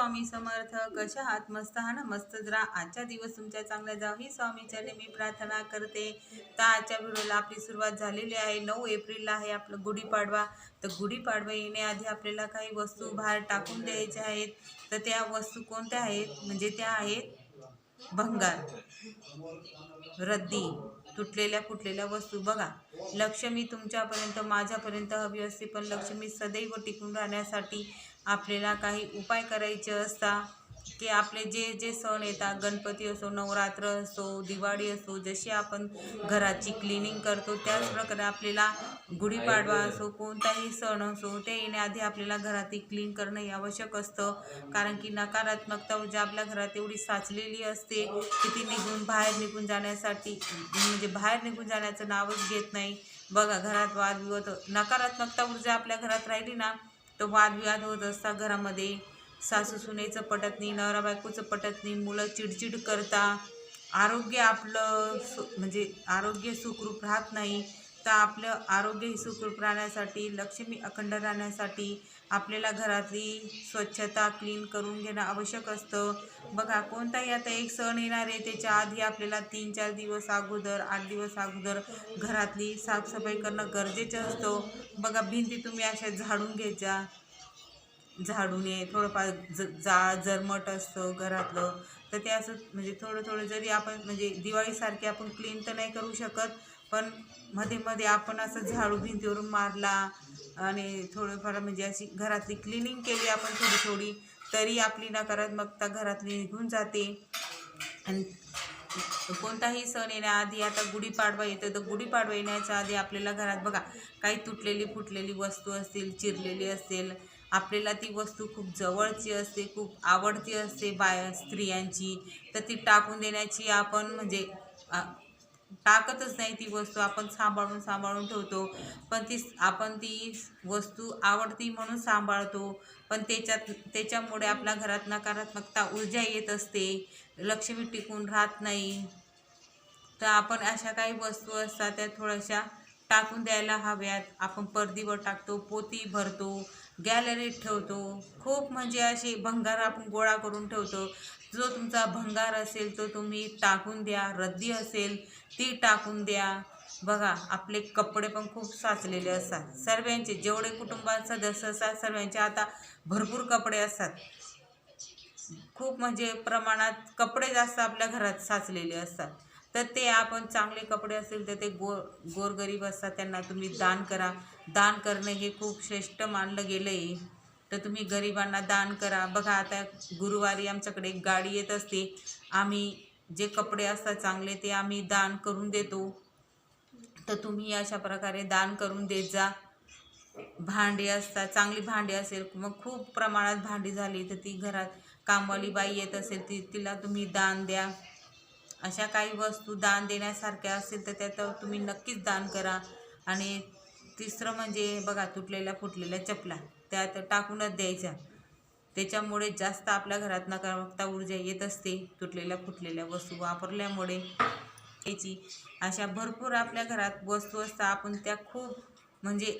स्वामी समर्थ कशा आहात? मस्त हा ना? मस्तच राहा आजचा दिवस तुमच्या चांगला जाव. ही स्वामीच्याने मी प्रार्थना करते. तर आजच्या व्हिडिओला आपली सुरुवात झालेली आहे. नऊ एप्रिलला आहे आपलं गुढीपाडवा. तर गुढीपाडवा येण्याआधी आपल्याला काही वस्तू बाहेर टाकून द्यायच्या आहेत. तर त्या वस्तू कोणत्या आहेत? म्हणजे त्या आहेत भंगार. रद्दी. तुटलेल्या फुटलेल्या वस्तू. बघा. लक्ष्मी तुमच्यापर्यंत माझ्यापर्यंत हवी असते पण लक्ष्मी सदैव टिकून राहण्यासाठी आपल्याला काही उपाय करायचे असतात की आपले जे जे सण येतात गणपती असो नवरात्र असो दिवाळी असो जशी आपण घराची क्लिनिंग करतो त्याच प्रकारे आपल्याला गुढीपाडवा असो कोणताही सण असो ते येण्याआधी आपल्याला घराती क्लीन करणं हे आवश्यक असतं. कारण की नकारात्मकता ऊर्जा आपल्या घरात एवढी साचलेली असते की ती निघून बाहेर निघून जाण्यासाठी म्हणजे बाहेर निघून जाण्याचं नावच घेत नाही. बघा घरात वादविवाद नकारात्मकता ऊर्जा आपल्या घरात राहिली ना तर वादविवाद होत असता घरामध्ये. सासू सुनेचं पटत नाही नवरा बायकोचं पटत नाही मुलं चिडचिड करता. आरोग्य आपलं सु म्हणजे आरोग्य सुखरूप राहत नाही तर आपलं आरोग्य सुखरूप राहण्यासाठी लक्ष्मी अखंड राहण्यासाठी आपल्याला घरातली स्वच्छता क्लीन करून घेणं आवश्यक असतं. बघा कोणताही आता एक सण येणार आहे त्याच्या आधी आपल्याला तीन चार दिवस अगोदर आठ दिवस अगोदर घरातली साफसफाई करणं गरजेचं असतं. बघा भिंती तुम्ही अशा झाडून घ्यायच्या झाडून ये थोडंफार ज जा जरमट असतं घरातलं. तर ते असं म्हणजे थोडं थोडं जरी आपण म्हणजे दिवाळीसारखे आपण क्लीन तर नाही करू शकत पण मध्ये मध्ये आपण असं झाडू भिंतीवरून मारला आणि थोडंफार म्हणजे अशी घरातली क्लिनिंग केली आपण थोडी थोडी तरी आपली नकारात्मकता घरातली निघून जाते. आणि कोणताही सण येण्याआधी आता गुढीपाडवा येतो तर गुढीपाडवा येण्याच्या आधी आपल्याला घरात बघा काही तुटलेली फुटलेली वस्तू असतील चिरलेली असेल आपल्याला ती वस्तू खूप जवळची असते खूप आवडती असते बाय स्त्रियांची. तर ती टाकून देण्याची आपण म्हणजे टाकतच नाही ती वस्तू. आपण सांभाळून सांभाळून ठेवतो. पण ती आपण ती वस्तू आवडती म्हणून सांभाळतो. पण त्याच्यात त्याच्यामुळे आपल्या घरात नकारात्मकता ऊर्जा येत असते. लक्ष्मी टिकून राहत नाही. तर आपण अशा काही वस्तू असतात त्या थोड्याशा टाकून द्यायला हव्यात. आपण पर्दीवर टाकतो पोती भरतो गॅलरीत ठेवतो. खूप म्हणजे असे भंगार आपण गोळा करून ठेवतो. जो तुमचा भंगार असेल तो तुम्ही टाकून द्या. रद्दी असेल ती टाकून द्या. बघा आपले कपडे पण खूप साचलेले असतात. सर्वांचे जेवढे कुटुंबात सदस्य असतात सर्वांचे आता भरपूर कपडे असतात. खूप म्हणजे प्रमाणात कपडे जास्त आपल्या घरात साचलेले असतात. तर ते आपण चांगले कपडे असतील तर ते गो गोरगरीब असतात त्यांना तुम्ही दान करा. दान करणं हे खूप श्रेष्ठ मानलं गेलं आहे तर तुम्ही गरिबांना दान करा. बघा आता गुरुवारी आमच्याकडे गाडी येत असते. आम्ही जे कपडे असतात चांगले ते आम्ही दान करून देतो. तर तुम्ही अशा प्रकारे दान करून देत जा. भांडी असतात चांगली भांडी असेल मग खूप प्रमाणात भांडी झाली तर ती घरात कामवाली बाई येत असेल ती तिला तुम्ही दान द्या. अशा काही वस्तू दान देण्यासारख्या असतील तर त्यात तुम्ही नक्कीच दान करा. आणि तिसरं म्हणजे बघा तुटलेल्या फुटलेल्या चपला. त्यात टाकूनच द्यायच्या. त्याच्यामुळे जास्त आपल्या घरात नकारात्मकता ऊर्जा येत असते. तुटलेल्या फुटलेल्या वस्तू वापरल्यामुळे. याची अशा भरपूर आपल्या घरात वस्तू असतात आपण त्या खूप म्हणजे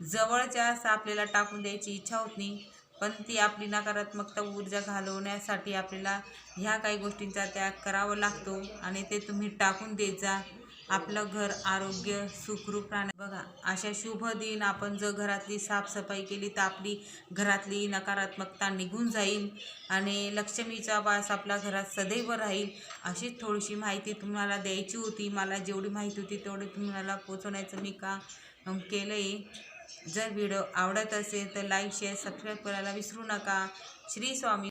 जवळच्या असं आपल्याला टाकून द्यायची इच्छा होत नाही. पण ती आपली नकारात्मकता ऊर्जा घालवण्यासाठी आपल्याला ह्या काही गोष्टींचा त्याग करावा लागतो. आणि ते तुम्ही टाकून देत जा. आपलं घर आरोग्य सुखरूप राहणं. बघा अशा शुभ दिन आपण जर घरातली साफसफाई केली तर आपली घरातली नकारात्मकता निघून जाईल आणि लक्ष्मीचा वास आपल्या घरात सदैव राहील. अशीच थोडीशी माहिती तुम्हाला द्यायची होती. मला जेवढी माहिती होती तेवढी तुम्हाला पोचवण्याचं मी का केलं आहे जर व्हिडिओ आवडत असेल तर लाईक शेअर सबस्क्राईब करायला विसरू नका. श्री स्वामी